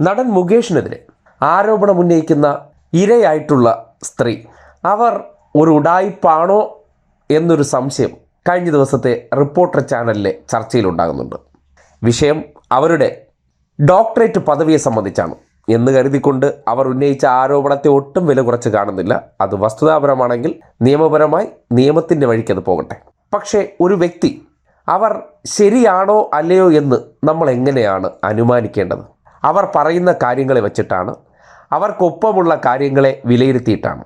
നടൻ മുകേഷിനെതിരെ ആരോപണം ഉന്നയിക്കുന്ന ഇരയായിട്ടുള്ള സ്ത്രീ. അവർ ഒരു ഉടായിപ്പാണോ എന്നൊരു സംശയം കഴിഞ്ഞ ദിവസത്തെ റിപ്പോർട്ടർ ചാനലിലെ ചർച്ചയിലുണ്ടാകുന്നുണ്ട് വിഷയം അവരുടെ ഡോക്ടറേറ്റ് പദവിയെ സംബന്ധിച്ചാണ്. എന്ന് കരുതിക്കൊണ്ട് അവർ ഉന്നയിച്ച ആരോപണത്തെ ഒട്ടും വില കുറച്ച് കാണുന്നില്ല. അത് വസ്തുതാപരമാണെങ്കിൽ നിയമപരമായി നിയമത്തിന്റെ വഴിക്ക് അത് പോകട്ടെ. പക്ഷേ ഒരു വ്യക്തി അവർ ശരിയാണോ അല്ലയോ എന്ന് നമ്മൾ എങ്ങനെയാണ് അനുമാനിക്കേണ്ടത്? അവർ പറയുന്ന കാര്യങ്ങളെ വച്ചിട്ടാണ്. അവർക്കൊപ്പമുള്ള കാര്യങ്ങളെ വിലയിരുത്തിയിട്ടാണ്.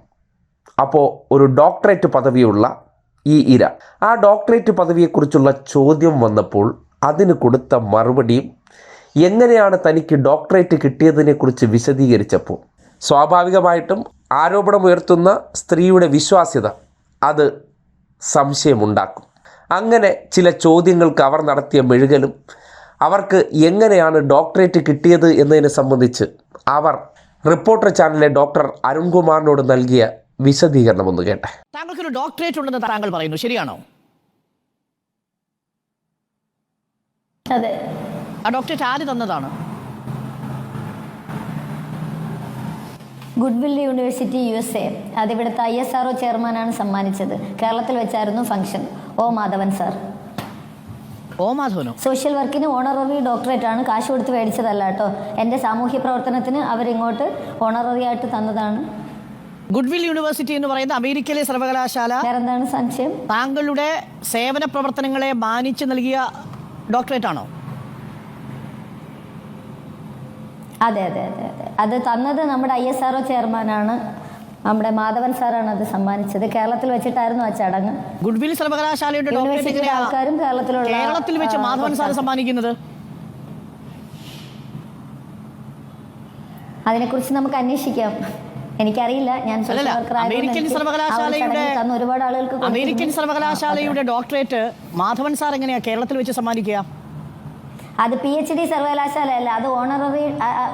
അപ്പോൾ ഒരു ഡോക്ടറേറ്റ് പദവിയുള്ള ഈ ഇര. ആ ഡോക്ടറേറ്റ് പദവിയെക്കുറിച്ചുള്ള ചോദ്യം വന്നപ്പോൾ അതിന് കൊടുത്ത മറുപടിയും എങ്ങനെയാണ് തനിക്ക് ഡോക്ടറേറ്റ് കിട്ടിയതിനെക്കുറിച്ച് വിശദീകരിച്ചപ്പോൾ. സ്വാഭാവികമായിട്ടും ആരോപണമുയർത്തുന്ന സ്ത്രീയുടെ വിശ്വാസ്യത അത് സംശയമുണ്ടാക്കും. അങ്ങനെ ചില ചോദ്യങ്ങൾക്ക് അവർ നടത്തിയ മെഴുകലും അവർക്ക് എങ്ങനെയാണ് ഡോക്ടറേറ്റ് കിട്ടിയത് എന്നതിനെ സംബന്ധിച്ച് അവർ റിപ്പോർട്ടർ ചാനലിലെ ഡോക്ടർ അരുൺകുമാറിനോട് നൽകിയ വിശദീകരണം ഒന്ന് കേട്ടെ. താങ്കൾക്കൊരു ഡോക്ടറേറ്റ് ഉണ്ടെന്ന് താങ്കൾ പറയുന്നു. ശരിയാണോ? അതെ. ആ ഡോക്ടറേറ്റ് ആര് തന്നതാണ്? Goodwill university U S A അതിവിടുത്തെ I S R O ചെയർമാനാണ് സമ്മാനിച്ചത്. കേരളത്തിൽ വെച്ചായിരുന്നു function. O Madhavan sir. O മാധവനോ? Social വർക്കിന് ഓണററി ഡോക്ടറേറ്റ് ആണ് കാശ് കൊടുത്ത് മേടിച്ചതല്ല കേട്ടോ. എന്റെ സാമൂഹ്യ പ്രവർത്തനത്തിന് അവരിങ്ങോട്ട് ഓണററി ആയിട്ട് തന്നതാണ്. ഗുഡ്വിൽ യൂണിവേഴ്സിറ്റി എന്ന് പറയുന്ന അമേരിക്കയിലെ സർവകലാശാല വേറെന്താണ് സംശയം? താങ്കളുടെ സേവന പ്രവർത്തനങ്ങളെ മാനിച്ചു നൽകിയ ഡോക്ടറേറ്റ് ആണോ അതെ അതെ അതെ അതെ. അത് തന്നത് നമ്മുടെ ഐ എസ് ആർ ഒ ചെയർമാനാണ്. നമ്മുടെ മാധവൻ സാറാണ് അത് സമ്മാനിച്ചത്. കേരളത്തിൽ വെച്ചിട്ടായിരുന്നു ആ ചടങ്ങ്. ഗുഡ്വിൽ സർവകലാശാലയുടെ ആൾക്കാരും കേരളത്തിലുള്ള കേരളത്തിൽ വെച്ച് മാധവൻ സാർ സമ്മാനിക്കുന്നത്? അതിനെക്കുറിച്ച് നമുക്ക് അന്വേഷിക്കാം. എനിക്കറിയില്ല. ഞാൻ അമേരിക്കൻ സർവകലാശാലയുടെ- ഒരുപാട് ആളുകൾക്ക് അമേരിക്കൻ. സർവകലാശാലയുടെ ഡോക്ടറേറ്റ് മാധവൻ സാർ എങ്ങനെയാ കേരളത്തിൽ വെച്ച് സമ്മാനിക്കുക? അത് പി എച്ച് ഡി സർവകലാശാലയല്ല അത് ഓണററി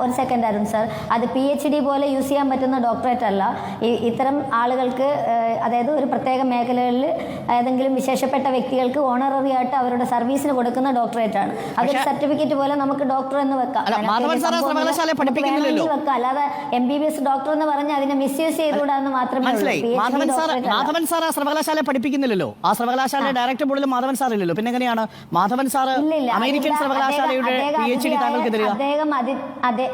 ഒരു സെക്കൻഡ് ആയിരുന്നു സർ അത് പി എച്ച് ഡി പോലെ യൂസ് ചെയ്യാൻ പറ്റുന്ന ഡോക്ടറേറ്റ് അല്ല. ഈ ഇത്തരം ആളുകൾക്ക് അതായത് ഒരു പ്രത്യേക മേഖലകളിൽ ഏതെങ്കിലും വിശേഷപ്പെട്ട വ്യക്തികൾക്ക് ഓണററി ആയിട്ട് അവരുടെ സർവീസിന് കൊടുക്കുന്ന ഡോക്ടറേറ്റ് ആണ്. അതൊരു സർട്ടിഫിക്കറ്റ് പോലെ നമുക്ക് ഡോക്ടർ എന്ന് വെക്കാം. വെക്കാം. അല്ലാതെ M B B S doctor എന്ന് പറഞ്ഞ് അതിനെ മിസ് യൂസ് ചെയ്തുകൂടാന്ന് മാത്രമേ മാധവൻ സാർ ആ സർവകലാശാല പഠിപ്പിക്കുന്നില്ലല്ലോ. ആ സർവകലാശാലയുടെ ഡയറക്ടർ ബോർഡിൽ മാധവൻ സാർ ഇല്ലല്ലോ പിന്നെ എങ്ങനെയാണ് മാധവൻ സാർ. അമേരിക്കൻ അതില്ല. സർവകലാശാലയുടെ അദ്ദേഹം- അദ്ദേഹം അദ്ദേഹം അതെ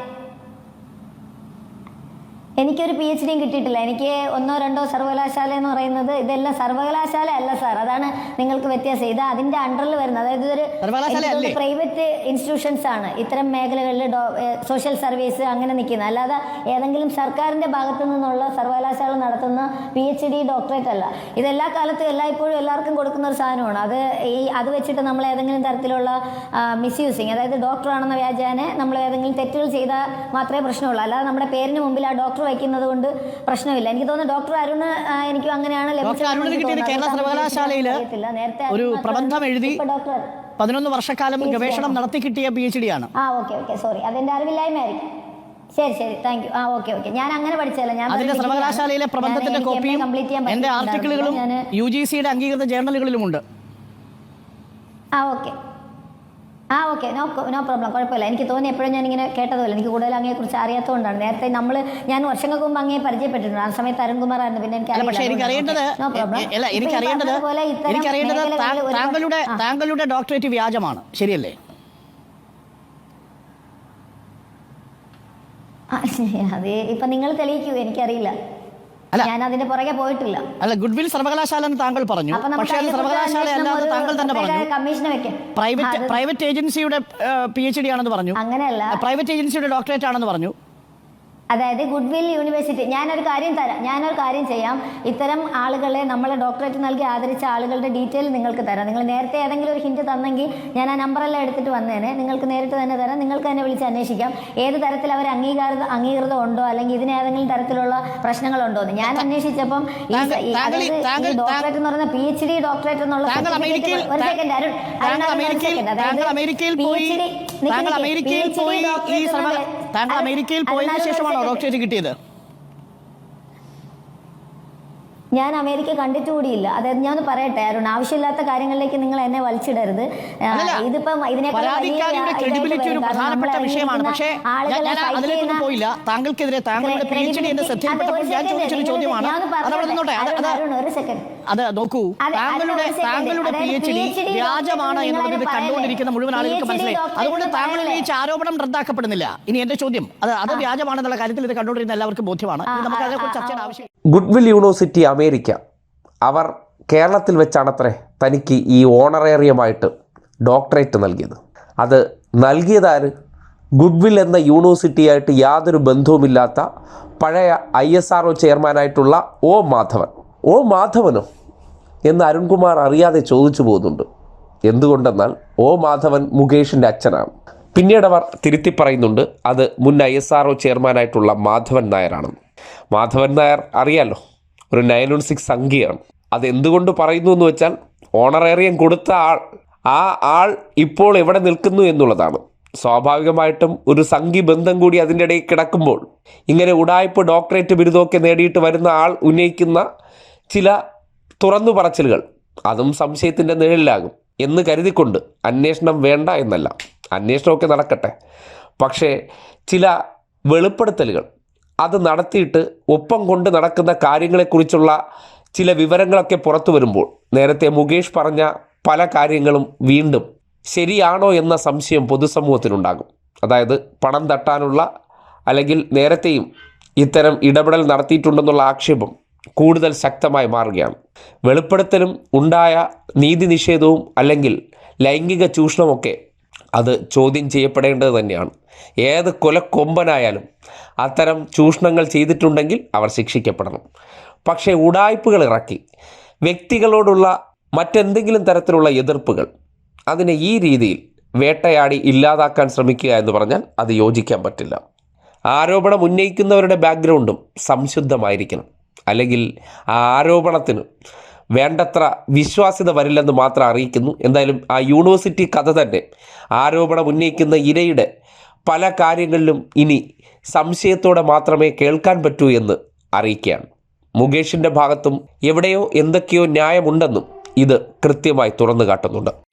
എനിക്കൊരു പി എച്ച് ഡിയും കിട്ടിയിട്ടില്ല. എനിക്ക് ഒന്നോ രണ്ടോ സർവകലാശാല എന്ന് പറയുന്നത് ഇതെല്ലാം സർവകലാശാല അല്ല സാർ. അതാണ് നിങ്ങൾക്ക് വ്യത്യാസം. ഇത് അതിന്റെ അണ്ടറിൽ വരുന്നത്. അതായത് ഇതൊരു? പ്രൈവറ്റ് ഇൻസ്റ്റിറ്റ്യൂഷൻസ് ആണ്. ഇത്തരം മേഖലകളിൽ സോഷ്യൽ സർവീസ് അങ്ങനെ നിൽക്കുന്നത്. അല്ലാതെ ഏതെങ്കിലും സർക്കാരിന്റെ ഭാഗത്തു നിന്നുള്ള സർവകലാശാല നടത്തുന്ന പി എച്ച് ഡി ഡോക്ടറേറ്റ് അല്ല. ഇതെല്ലാ കാലത്തും എല്ലായ്പ്പോഴും എല്ലാവർക്കും കൊടുക്കുന്ന ഒരു സാധനമാണ്. അത് ഈ അത് വെച്ചിട്ട് നമ്മൾ ഏതെങ്കിലും തരത്തിലുള്ള മിസ്യൂസിങ് അതായത് ഡോക്ടറാണെന്ന വ്യാജാനെ നമ്മൾ ഏതെങ്കിലും തെറ്റുകൾ ചെയ്താൽ മാത്രമേ പ്രശ്നമുള്ളൂ. അല്ലാതെ നമ്മുടെ പേരിന് മുമ്പിൽ ആ ഡോക്ടർ വയ്ക്കുന്നത് കൊണ്ട് പ്രശ്നമില്ല. എനിക്ക് തോന്നുന്നു ഡോക്ടർ അരുണ് എനിക്ക് അങ്ങനെയാണ് കേരള ഒരു പ്രബന്ധം എഴുതി ഡോക്ടർ പതിനൊന്ന് വർഷക്കാലം ഗവേഷണം നടത്തി കിട്ടിയ പി. എച്ച്. ഡി. ആണ്. ആ ഓക്കെ ഓക്കെ സോറി. അതെന്റെ അറിവില്ലായ്മയായിരിക്കും. ശരി ശരി. Thank you. ആ ഓക്കെ ഓക്കെ. ഞാൻ അങ്ങനെ പഠിച്ചല്ല ഞാൻ അതിന്റെ സർവകലാശാലയിലെ പ്രബന്ധത്തിന്റെ കോപ്പിയും എന്റെ ആർട്ടിക്കിളുകളും യു ജി സിയുടെ അംഗീകൃത ജേർണലുകളിലുമുണ്ട്. ആ ഓക്കെ. ആ ഓക്കെ. No no problem. കുഴപ്പമില്ല. എനിക്ക് തോന്നി എപ്പോഴും ഞാൻ ഇങ്ങനെ കേട്ടതുപോലെ എനിക്ക് കൂടുതൽ അങ്ങയെ കുറിച്ച് അറിയാത്തതുകൊണ്ടാണ്. നേരത്തെ നമ്മൾ ഞാൻ വർഷങ്ങൾക്ക് മുമ്പ് അങ്ങയെ പരിചയപ്പെട്ടിട്ടുണ്ട് ആ സമയത്ത് അരുൺകുമാർ ആയിരുന്നു പിന്നെ എനിക്ക് താങ്കളുടെ താങ്കളുടെ ഡോക്ടറേറ്റ് വ്യാജമാണ്. ശരിയല്ലേ? അതെ. ഇപ്പൊ നിങ്ങൾ തെളിയിക്കൂ. എനിക്കറിയില്ല. ഞാൻ അതിന്റെ പുറകെ പോയിട്ടില്ല. അല്ല ഗുഡ്വിൽ സർവകലാശാല എന്ന് താങ്കൾ പറഞ്ഞു. പക്ഷേ അത് സർവകലാശാല അല്ലാതെ താങ്കൾ തന്നെ പറഞ്ഞു. കമ്മീഷനെ വെക്കാം. പ്രൈവറ്റ് പ്രൈവറ്റ് ഏജൻസിയുടെ പി എച്ച് ഡി ആണെന്ന് പറഞ്ഞു. അങ്ങനെയല്ല. പ്രൈവറ്റ് ഏജൻസിയുടെ ഡോക്ടറേറ്റ് ആണെന്ന് പറഞ്ഞു. അതായത് ഗുഡ് വിൽ യൂണിവേഴ്സിറ്റി. ഞാനൊരു കാര്യം തരാം. ഞാനൊരു കാര്യം ചെയ്യാം. ഇത്തരം ആളുകളെ നമ്മൾ ഡോക്ടറേറ്റ് നൽകി ആദരിച്ച ആളുകളുടെ ഡീറ്റെയിൽ നിങ്ങൾക്ക് തരാം. നിങ്ങൾ നേരത്തെ ഏതെങ്കിലും ഒരു ഹിന്റ് തന്നെങ്കിൽ ഞാൻ ആ നമ്പറെല്ലാം എടുത്തിട്ട് വന്നേനെ. നിങ്ങൾക്ക് നേരിട്ട് തന്നെ തരാം. നിങ്ങൾക്ക് തന്നെ വിളിച്ച് അന്വേഷിക്കാം. ഏത് തരത്തിൽ അവർ അംഗീകാര അംഗീകൃതം ഉണ്ടോ? അല്ലെങ്കിൽ ഇതിന് ഏതെങ്കിലും തരത്തിലുള്ള പ്രശ്നങ്ങളുണ്ടോ എന്ന്. ഞാൻ അന്വേഷിച്ചപ്പം ഈ ഡോക്ടറേറ്റ് എന്ന് പറയുന്ന പി എച്ച് ഡി ഡോക്ടറേറ്റ് എന്നുള്ള ഒരു സെക്കൻഡ് അരുൺ. അരുൺ, അതായത് പി എച്ച് നിക്ക് താങ്കൾ അമേരിക്കയിൽ പോയി ഈ താങ്കൾ അമേരിക്കയിൽ പോയതിനു ശേഷമാണോ. ഡോക്ടറേറ്റ് കിട്ടിയത്? ഞാൻ അമേരിക്ക കണ്ടിട്ടുകൂടിയില്ല അതായത് ഞാൻ പറയട്ടെ അരുൺ ആവശ്യമില്ലാത്ത കാര്യങ്ങളിലേക്ക് നിങ്ങൾ എന്നെ വലിച്ചിടരുത്. ഇതിപ്പം ഇതിനേക്കാൾ. പ്രധാനപ്പെട്ട വിഷയമാണ്. പക്ഷേ അതിലേക്കൊന്നും പോയില്ല. താങ്കൾക്കെതിരെ താങ്കളുടെ ഞാൻ ചോദിച്ചൊരു ചോദ്യമാണ്. ഒരു second. അത് നോക്കൂ. താങ്കളുടെ താങ്കളുടെ പി എച്ച് ഡി വ്യാജമാണ് എന്നുള്ളത് ഇത് കണ്ടുകൊണ്ടിരിക്കുന്ന മുഴുവൻ ആളുകൾക്ക് മനസ്സിലായി. അതുകൊണ്ട് താങ്കൾ ഈ ഉന്നയിച്ച ആരോപണം റദ്ദാക്കപ്പെടുന്നില്ല. ഇനി എന്റെ ചോദ്യം അത് അത് വ്യാജമാണെന്നുള്ള കാര്യത്തിൽ ഇത് കണ്ടുകൊണ്ടിരുന്ന എല്ലാവർക്കും ബോധ്യമാണ്. നമുക്ക് അതിനെക്കുറിച്ച് ചർച്ച ചെയ്യേണ്ട ആവശ്യം ഗുഡ്വിൽ യൂണിവേഴ്സിറ്റി അമേരിക്ക അവർ കേരളത്തിൽ വെച്ചാണത്രേ തനിക്ക് ഈ ഓണറേറിയമായിട്ട് ഡോക്ടറേറ്റ് നൽകിയത്. അത് നൽകിയതാര്? ഗുഡ്വിൽ എന്ന യൂണിവേഴ്സിറ്റിയായിട്ട് യാതൊരു ബന്ധവുമില്ലാത്ത പഴയ ഐ എസ് ആർ ഒ ചെയർമാനായിട്ടുള്ള ഒ മാധവൻ. ഒ മാധവനോ എന്ന് അരുൺകുമാർ അറിയാതെ ചോദിച്ചു പോകുന്നുണ്ട്. എന്തുകൊണ്ടെന്നാൽ ഓ മാധവൻ മുകേഷിന്റെ അച്ഛനാണ്. പിന്നീട് അവർ തിരുത്തി പറയുന്നുണ്ട് അത് മുൻ ഐ എസ് ആർ ഒ ചെയർമാനായിട്ടുള്ള മാധവൻ നായരാണെന്ന് മാധവൻ നായർ അറിയാലോ ഒരു നയൻ വൺ സിക്സ് സംഖ്യയാണ്. അതെന്തുകൊണ്ട് പറയുന്നു എന്ന് വെച്ചാൽ ഓണറേറിയം കൊടുത്ത ആൾ ആ ആൾ ഇപ്പോൾ എവിടെ നിൽക്കുന്നു എന്നുള്ളതാണ്. സ്വാഭാവികമായിട്ടും ഒരു സംഖ്യ ബന്ധം കൂടി അതിന്റെ ഇടയിൽ കിടക്കുമ്പോൾ ഇങ്ങനെ ഉടായ്പ ഡോക്ടറേറ്റ് ബിരുദമൊക്കെ നേടിയിട്ട് വരുന്ന ആൾ ഉന്നയിക്കുന്ന ചില തുറന്നു പറച്ചിലുകൾ. അതും സംശയത്തിന്റെ നിഴലിലാകും എന്ന് കരുതിക്കൊണ്ട് അന്വേഷണം വേണ്ട എന്നല്ല. അന്വേഷണമൊക്കെ നടക്കട്ടെ. പക്ഷേ ചില വെളിപ്പെടുത്തലുകൾ. അത് നടത്തിയിട്ട് ഒപ്പം കൊണ്ട് നടക്കുന്ന കാര്യങ്ങളെക്കുറിച്ചുള്ള ചില വിവരങ്ങളൊക്കെ പുറത്തു വരുമ്പോൾ നേരത്തെ മുകേഷ് പറഞ്ഞ പല കാര്യങ്ങളും വീണ്ടും ശരിയാണോ എന്ന സംശയം പൊതുസമൂഹത്തിനുണ്ടാകും. അതായത് പണം തട്ടാനുള്ള അല്ലെങ്കിൽ നേരത്തെയും ഇത്തരം ഇടപെടൽ നടത്തിയിട്ടുണ്ടെന്നുള്ള ആക്ഷേപം കൂടുതൽ ശക്തമായി മാറുകയാണ്. വെളിപ്പെടുത്തലും ഉണ്ടായ നീതി നിഷേധവും അല്ലെങ്കിൽ ലൈംഗിക ചൂഷണമൊക്കെ അത് ചോദ്യം ചെയ്യപ്പെടേണ്ടത് തന്നെയാണ്. ഏത് കൊലക്കൊമ്പനായാലും അത്തരം ചൂഷണങ്ങൾ ചെയ്തിട്ടുണ്ടെങ്കിൽ അവർ ശിക്ഷിക്കപ്പെടണം. പക്ഷേ ഉടായ്പകൾ ഇറക്കി വ്യക്തികളോടുള്ള മറ്റെന്തെങ്കിലും തരത്തിലുള്ള എതിർപ്പുകൾ അതിനെ ഈ രീതിയിൽ വേട്ടയാടി ഇല്ലാതാക്കാൻ ശ്രമിക്കുക എന്ന് പറഞ്ഞാൽ അത് യോജിക്കാൻ പറ്റില്ല. ആരോപണം ഉന്നയിക്കുന്നവരുടെ ബാക്ക്ഗ്രൗണ്ടും സംശുദ്ധമായിരിക്കണം. അല്ലെങ്കിൽ ആ ആരോപണത്തിന് വേണ്ടത്ര വിശ്വാസ്യത വരില്ലെന്ന് മാത്രം അറിയിക്കുന്നു. എന്തായാലും ആ യൂണിവേഴ്സിറ്റി കഥ തന്നെ ആരോപണം ഉന്നയിക്കുന്ന ഇരയുടെ പല കാര്യങ്ങളിലും ഇനി സംശയത്തോടെ മാത്രമേ കേൾക്കാൻ പറ്റൂ എന്ന് അറിയിക്കുകയാണ്. മുകേഷിന്റെ ഭാഗത്തും എവിടെയോ എന്തൊക്കെയോ ന്യായമുണ്ടെന്നും ഇത് കൃത്യമായി തുറന്നു കാട്ടുന്നുണ്ട്